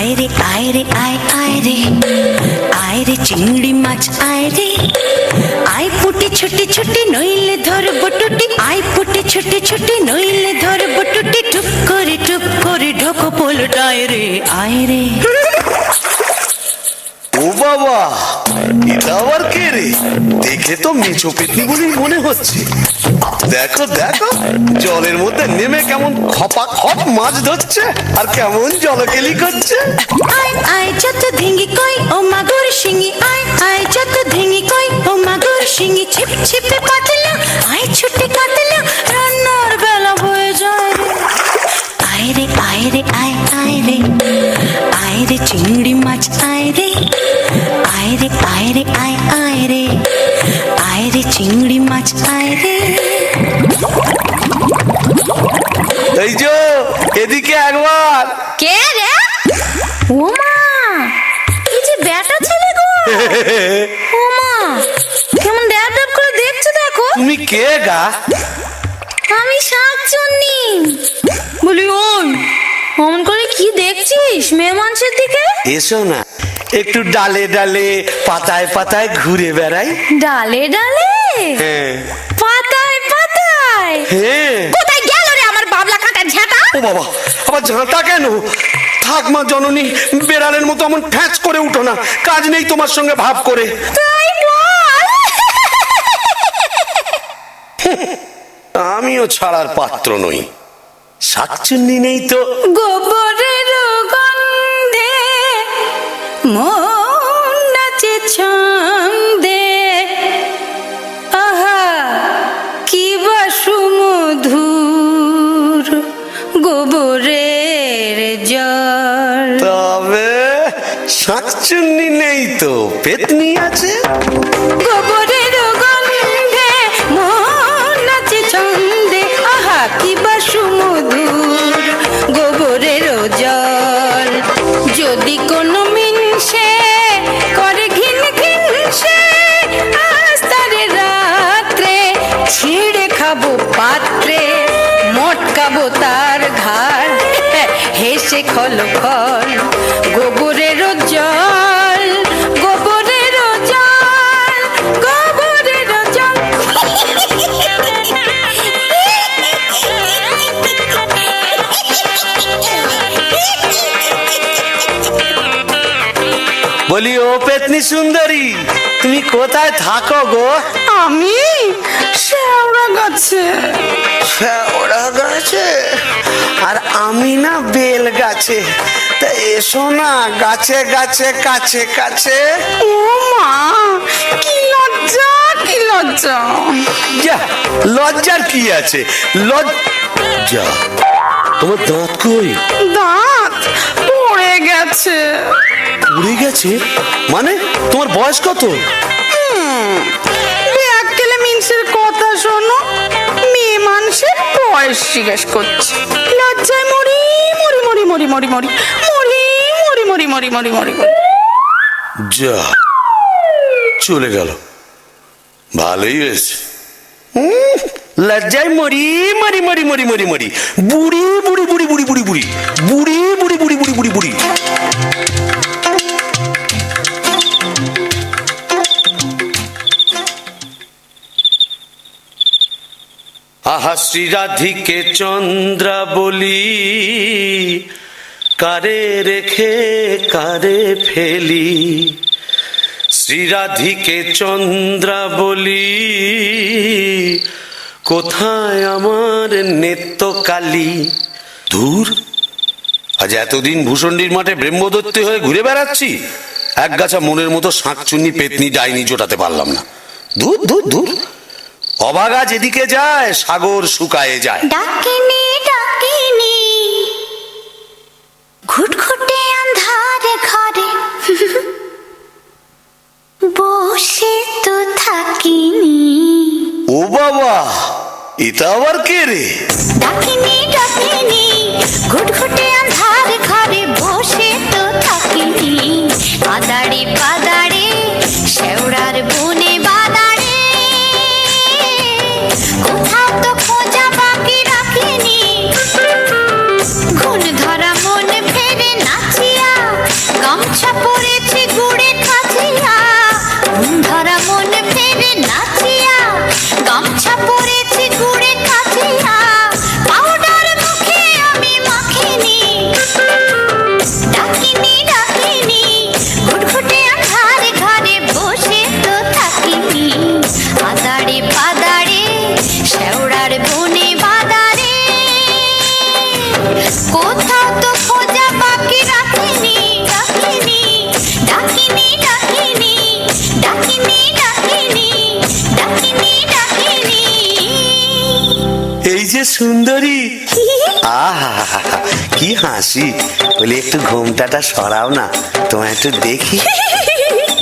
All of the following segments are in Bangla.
আয় রে আয় রে আয় চিংড়ি মাছ আয় রে আয় পুটি ছুটি ছুটি নইলে ধর বটুটি আয় পুটি ছুটি ছুটি নইলে ধর বটুটি টুপ করে টুপ করে ঢোকো পোলটায় রে আয় ও বাবা, এটা আবার কে রে? দেখে তো মেছো পেতনি বলেই মনে হচ্ছে। দেখো দেখো, জলের মধ্যে নেমে কেমন খপা খপ মাছ ধরছে আর কেমন জলকেলি করছে। আয় আয় চত ধিঙ্গি কই, ও মাগুর শিঙ্গি আয় আয় চত ধিঙ্গি কে গা? আমি শাকচুন্নি। বলি ওই অমন করে কি দেখছিস মেয়ে মানুষের দিকে? এসো না একটু ডালে ডালে পাতায় পাতায় ঘুরে বেড়াই। ডালে ডালে? পাতায় পাতায়? কোথায় গেল রে আমার বাবলা কাটার ঝাঁটা? ও বাবা আবার ঝাঁটা কেন? থাক মা জননী বেড়ালের মতো এমন ফ্যাচ করে উঠো না কাজ নেই তোমার সঙ্গে ভাব করে তাই বল আমিও ছাড়ার পাত্র নই। শাকচুন্নি নেই তো। গোবরের গন্ধে মন নাচে ছন্দে। আহা কি বা সুমধুর গোবরের জল। তবে শাকচুন্নি নেই তো পেতনি আছে? গোবরের হেসে খল খল গোবরের জল গোবরের জল গোবরের জল। বলি ও পেতনি সুন্দরী তুমি কোথায় থাকো গো? আমি শেওড়া গাছে। ওরা গাছে? আর আমি না বেল গাছে তা এসো না গাছে গাছে কাছে কাছে। ও মা কি লজ্জা কি লজ্জা। যা লজ্জার কি আছে? লজ্জা। তোমার দাঁত কই? দাঁত পড়ে গেছে। উড়ে গেছে? মানে তোমার বয়স কত? বয়স জিজ্ঞেস করছে লজ্জায় মরি মরি মরি মরি মরি মরি মরি মরি মরি মরি মরি মরি যা চলে গেল ভালোই হয়েছে উম, লজ্জায় মরি মরি মরি মরি মরি মরি বুড়ি বুড়ি বুড়ি বুড়ি বুড়ি বুড়ি বুড়ি বুড়ি বুড়ি বুড়ি বুড়ি বুড়ি আহা শ্রীরাধিকে চন্দ্রা বলি, কারে রেখে কারে ফেলি? শ্রীরাধিকে চন্দ্রা বলি, কোথায় আমার নেত্যকালী দূর আজ এতদিন ভূষণ্ডির মাঠে ব্রহ্মদত্তে হয়ে ঘুরে বেড়াচ্ছি। এক গাছা মনের মতো শাঁকচুন্নি পেতনি ডাইনি জোটাতে পারলাম না। দূর দূর দূর অবাগা যেদিকে যায় সাগর শুকায়ে যায়। ডাকিনি ডাকিনি। ঘুটঘুটে আন্ধারে ঘরে। বসে তো থাকিনি। ও বাবা এটা আবার কে রে? ডাকিনি ডাকিনি হাসি বলি, একটু ঘোমটাটা সরাও না, তোমায় একটু দেখি।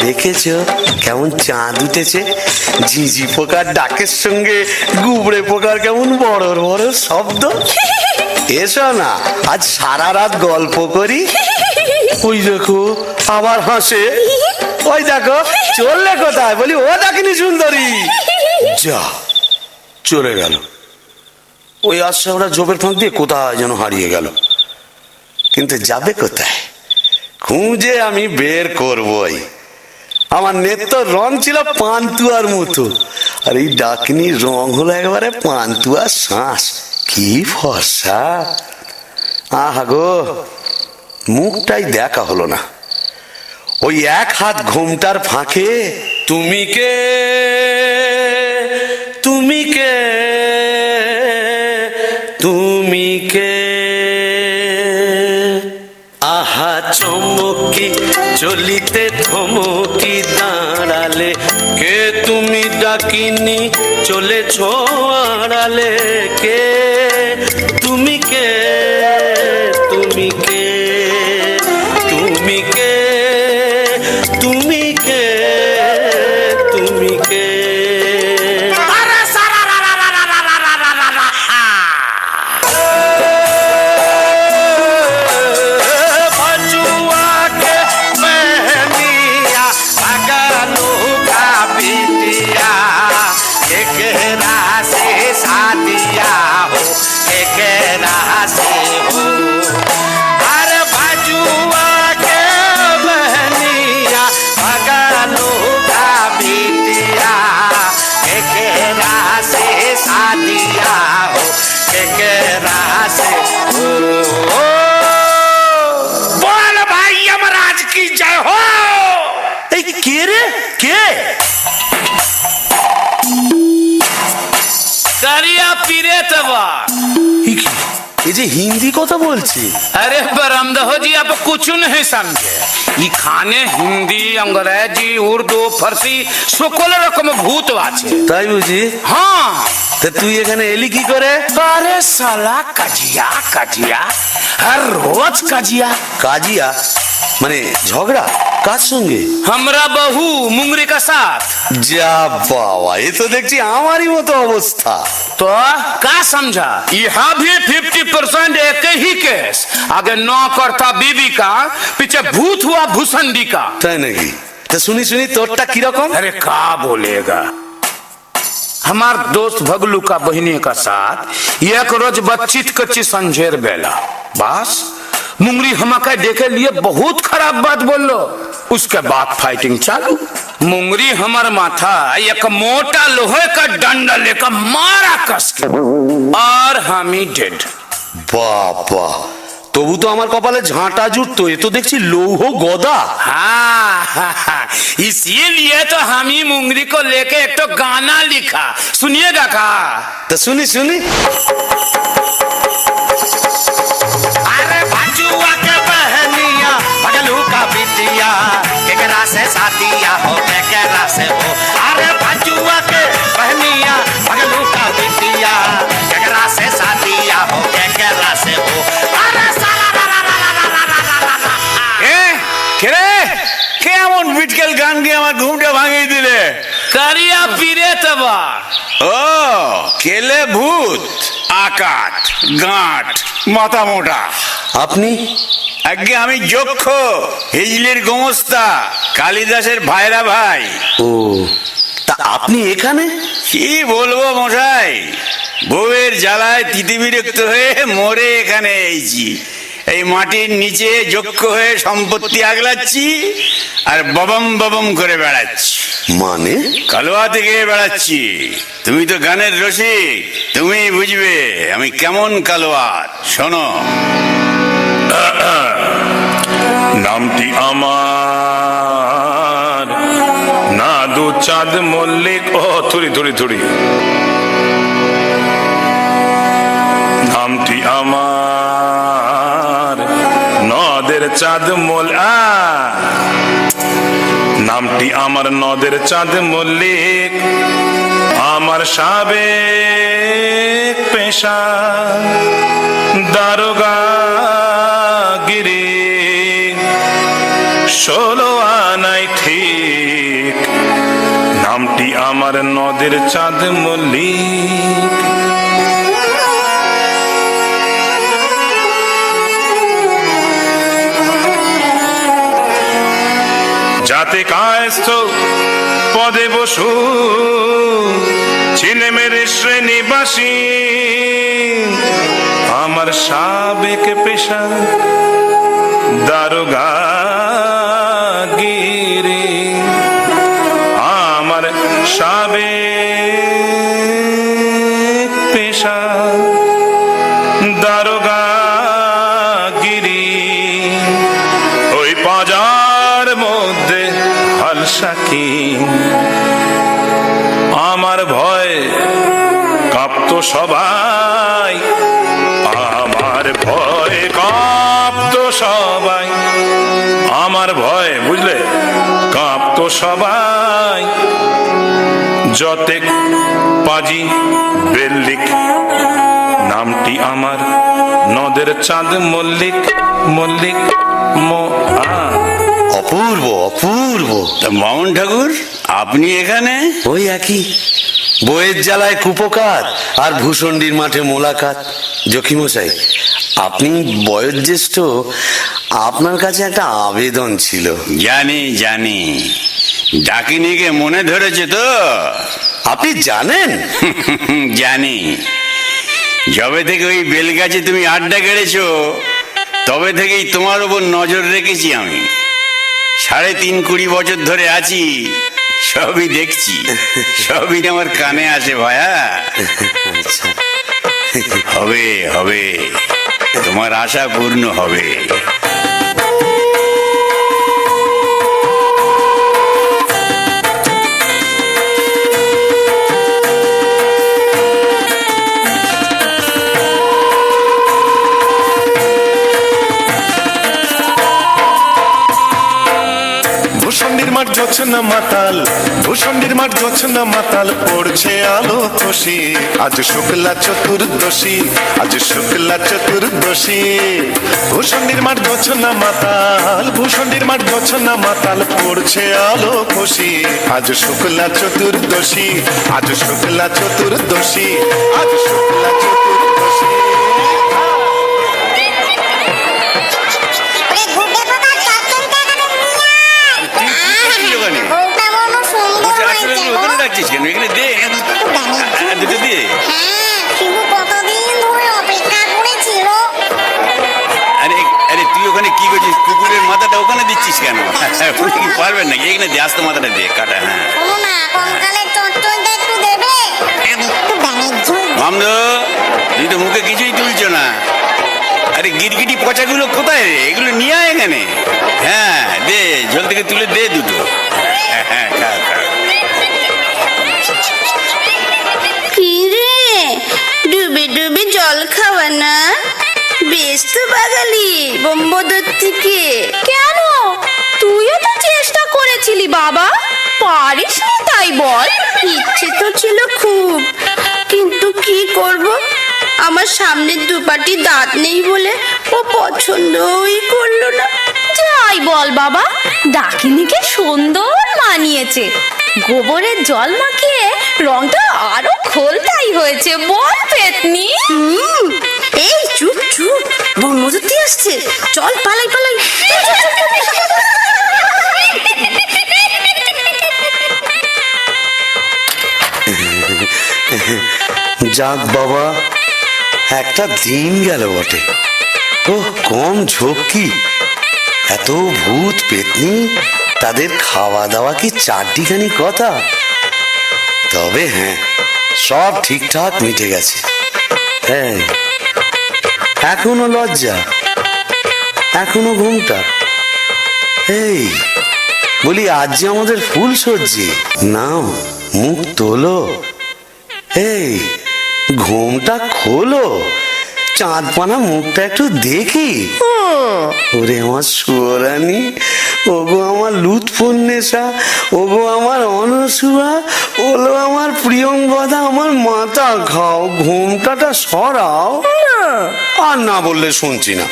দেখেছ? কেমন চাঁদ উঠেছে? ঝিঝি পোকার ডাকের সঙ্গে গুবড়ে পোকার কেমন বড় বড় শব্দ। এসো না, আজ সারা রাত গল্প করি। ওই দেখো, আবার হাসে। ওই দেখো, চললে কোথায়? বলি, ও ডাকিনি সুন্দরী। যা, চলে গেল। ওই আশা ওরা জবের ফাঁক দিয়ে কোথায় যেন হারিয়ে গেল। কিন্তু যাবে কোথায়? খুঁজে আমি বের করবই। আমার নেত্য রং ছিল পান্তুয়ার মতো। আর এই ডাকিনীর রং হলো একবারে পান্তুয়ার শ্বাস। কি ফর্সা। আহা গো, মুখটাই দেখা হলো না। ওই এক হাত ঘোমটার ফাঁকে তুমি কে? চলিতে থমকি দাঁড়ালে? কে তুমি ডাকিনি? চলেছ আড়ালে। কে লোকের আসে ও বল ভাই আমার আজ কি জয় হো এই কে রে? কে? কারিয়া পিরে তবা ये जे हिंदी কথা বলছি। अरे बरामदा हो जी आप कुछ नहीं समझे। ये खाने হিন্দি अंग्रेजी उर्दू फारसी সকল রকম ভূত আছে তাই বুঝি? হ্যাঁ তুই এখানে এলি কি করে अरे साला कजिया कजिया हर रोज कजिया কাজিয়া মানে ঝগড়া কার সঙ্গে हमरा बहू मुंगरी का साथ যা বাবা এ তো দেখছি আমারই মতো অবস্থা तो का समझा यहाँ भी फिफ्टी परसेंट एक ही केस आगे नौ करता बीबी का पीछे भूत हुआ भूसंडी का তাই নাকি তা শুনি শুনি তোরটা কিরকম अरे का बोलेगा हमार दोस्त भगलू का बहिनी का साथ एक रोज बच्चित कच्ची संझेर बेला। बस, मुंगरी हमका देखे लिए बहुत खराब बात बोलो उसके बाद फाइटिंग चालू। मुंगरी हमार माथा एक मोटा लोहे का डंडा लेकर मारा कस के। और हम ही डेड বাবা তবু তো আমার কপালে ঝাঁটা জুটতো এ তো দেখছি লৌহ গদা हाँ हाँ, हाँ, इसीलिए तो हम ही मुंगरी को लेके एक तो गाना लिखा सुनिएगा का তা শুনি শুনি अरे भजुआ के बहनिया भगलू का बिटिया केकरा से साथिया हो केकरा से हो अरे দাঁড়িয়া পিরে তাবা। ও কেলে ভূত? আকাট গাঁট মাথা মোটা আপনি? আগে আমি যক্ষ হিজলির গোমস্তা কালিদাসের ভাইরা ভাই। ও তা আপনি এখানে? কি বলব মশাই? বউয়ের জ্বালায় তিতিবিরক্ত হয়ে মরে এখানে এইছি এই মাটির নিচে যক্ষ হয়ে সম্পত্তি আগলাচ্ছি আর ববম ববম করে বেড়াচ্ছি। মানে? কালোয়া থেকে বেড়াচ্ছি। তুমি তো গানের রসিক, তুমি বুঝবে আমি কেমন কালোয়াত শোনো। নামটি আমার। না দু চাঁদ মল্লিক। ও, থুরি থুরি থুরি। নামটি আমার। নদের চাঁদ মল আ নামটি আমার নদের চাঁদ মল্লিক, আমার সাবে পেশা, দারোগা গিরি। ষোলো আনাই ঠিক, নামটি আমার নদের চাঁদ মল্লিক। যাতে কায়স্থ পদে বসু ছিলে মেরে শ্রেণীবাসী। আমার সাবেক পেশা দারোগা গিরি। আমার ভয় কাঁপত সবাই, আমার ভয় কাঁপত সবাই, আমার ভয়, বুঝলে? কাঁপত সবাই। যতেক পাজি বেল্লিক, নামটি আমার নদের চাঁদ মল্লিক মল্লিক মো আ। অপূর্ব অপূর্ব। তা মামন ঠাকুর আপনি এখানে? ওই একই। বইয়ের জ্বালায় কুপকাত আর ভূষণ্ডির মাঠে মোলাকাত। জখিমশাই আপনি বয়োজ্যেষ্ঠ আপনার কাছে একটা আবেদন ছিল। জানি জানি। ডাকিনিকে মনে ধরেছে তো? আপনি জানেন? জানি। যবে থেকে ওই বেলগাছে তুমি আড্ডা কেড়েছো তবে থেকেই তোমার ওপর নজর রেখেছি আমি। সাড়ে তিন কুড়ি বছর ধরে আছি। সবই দেখছি। সবই আমার কানে আসে ভায়া। আচ্ছা। হবে হবে। তোমার আশা পূর্ণ হবে। না মাতাল? ভূষণ্ডির মাঠ না মাতাল? পড়ছে আলো খুশি। আজ শুক্লা চতুর্দশী, আজ শুক্লা চতুর্দশী। ভূষণ্ডির মাঠ না মাতাল ভূষণ্ডির মাঠ না মাতাল, পড়ছে আলো খুশি। আজ শুক্লা চতুর্দশী, আজ শুক্লা চতুর্দশী, আজ শুক্লা চতুর্দশী। পারবেন নাকি? এখানে দিয়ে আস্তে মাথাটা দে কাটা হ্যাঁ। না মামদ তুই তো মুখে কিছুই তুলছো না। আরে গিরগিটি পচাগুলো কোথায় রে? এগুলো নিয়ে আয় এখানে। হ্যাঁ দে জল থেকে তুলে দে দুটো। হ্যাঁ হ্যাঁ খা খা। ডুবে ডুবে জল খাওয়া না? বেশ তো বাগালি বোম্বদত্তিকে। কেন? তুইও তো চেষ্টা করেছিলি বাবা। পারিস না তাই বল। ইচ্ছে তো ছিল খুব। কিন্তু কি করব? আমার সামনে দুপাটি দাঁত নেই বলে ও পছন্দই করল না। যাই বল বাবা, ডাকিনিকে সুন্দর মানিয়েছে। গোবরের জল মাখিয়ে রংটা আরও খোলতাই হয়েছে। বল পেতনি। এই চুপ চুপ। ব্রহ্মদত্তি আসছে। চল পালাই পালাই। যাক বাবা, একটা দিন গেল বটে। ও কম ঝক্কি এত ভূত পেতনি? তাদের খাওয়া দাওয়া কি চারটিখানি কথা? তবে হ্যাঁ সব ঠিকঠাক মিটে গেছে। হ্যাঁ এখনও লজ্জা, এখনও ঘুমটা। এই, বলি, আজ যে আমাদের ফুল সজ্জি, নাও, মুখ তোলো। এই ঘুমটা খোলো। চাঁদ পানা মুখটা একটু দেখি। ওরে আমার সুয়রানি ওগো আমার লুৎফুন্নেশা ওগো আমার অনসুয়া ওলো আমার প্রিয়ঙ্গদা আমার মাথা খাও ঘুমটাটা সরাও। আর না বললে শুনছি না।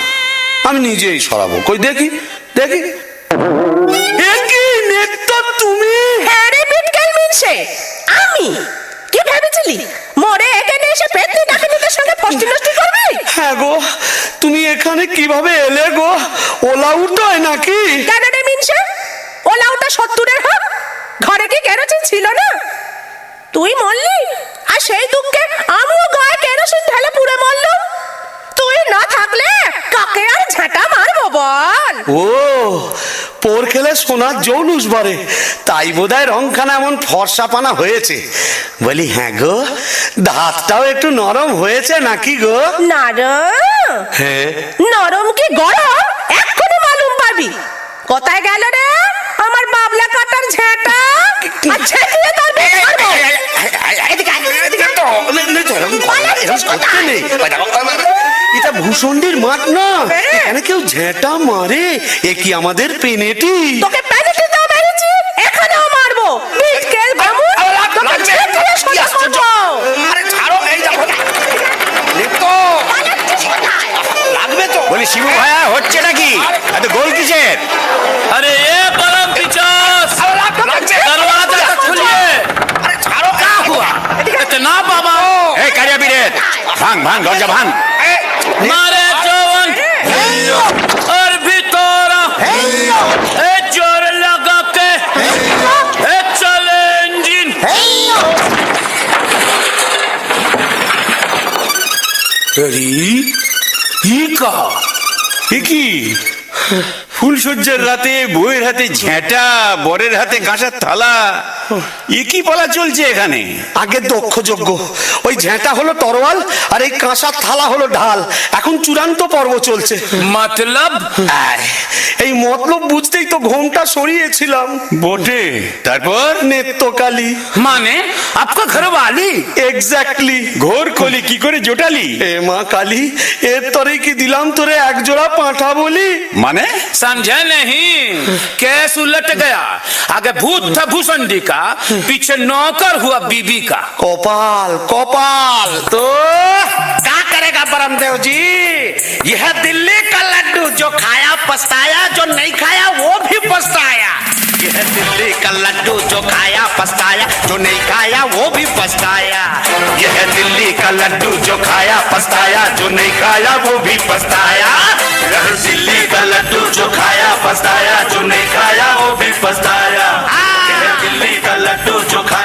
আমি নিজেই সরাবো। কই দেখি দেখি এ কি নেত্য তুমি হ্যাঁ রে বিটকেল মিনসে আমি কি ভেবেছিলি মরে এখানে এসে পেতনি ডাকাতিদের সঙ্গে ফষ্টি নষ্টি করবি হ্যাঁ গো তুমি এখানে কীভাবে এলে গো? ওলা নয় নাকি? কেন রে মিনসে, ওলা ওটা সত্তরের হোক ঘরে কি কেরোসিন ছিল না? তুই মরলি? আর সেই দুঃখে আমিও গায়ে কেরোসিন ঢেলে পুড়ে মরলুম। তুই না থাকলে কাকে আর ঝাঁটা মারবো বল? ও পোর খেলে সোনার জৌলুস বারে তাই বোধহয় রংখানা এমন ফর্সা পানা হয়েছে। বলি হ্যাঁ গো দাঁতটাও একটু নরম হয়েছে নাকি গো? নরম? হ্যাঁ। নরম কি গরম? এক্ষুনি মালুম পাবি। কোথায় গেল রে আমার বাবলা কাটার ঝেঁটা আর ঝেঁটিয়ে তোর বিয়ে করব। এদিকে আয়, এদিকে আয়। এটা ভূষণ্ডের মাঠ না। এখানে কেউ ঝেঁটা মারে। এ কি আমাদের পেনেটি? হচ্ছে নাকি? গোল কিসের? আরে এ কারিয়া বীরের ভাঙ ভাঙ দরজা ভাঙ। মারে জওয়ান ওর ভিতর এ জোর লাগাকে এ চলে ইঞ্জিন রি ইকা কি? ফুলসজ্জার রাতে বইয়ের হাতে ঝেঁটা বরের হাতে কাঁসার থালা। একই বলা চলছে এখানে? আগে দক্ষ যজ্ঞ ওই ঝেঁটা হলো তরোয়াল আর এই কাঁসার থালা হলো ঢাল এখন চূড়ান্ত পর্ব চলছে मतलब আয়, এই মতলব বুঝতেই তো ঘোমটা সরিয়েছিলাম বটে তারপর নেত্যকালী माने आपका घर वाली এক্স্যাক্টলি ঘোর কলি কি করে জোটালি এ মা কালী এর তরে কি দিলাম তোরে এক জোড়া পাঁঠা বলি মানে समझे नहीं केस उलट गया आगे भूत था भूसंडी का पीछे नौकर हुआ बीबी का কপাল गोपाल तो क्या करेगा परमदेव जी? यह दिल्ली का लड्डू जो खाया, पछताया, जो नहीं खाया, वो भी पछताया। यह दिल्ली का लड्डू जो खाया, पछताया, जो नहीं खाया, वो भी पछताया। यह दिल्ली का लड्डू जो खाया, पछताया, जो नहीं खाया, वो भी पछताया। यह दिल्ली का लड्डू जो खाया, पछताया, जो नहीं खाया, वो भी पछताया। यह दिल्ली का लड्डू जो खाया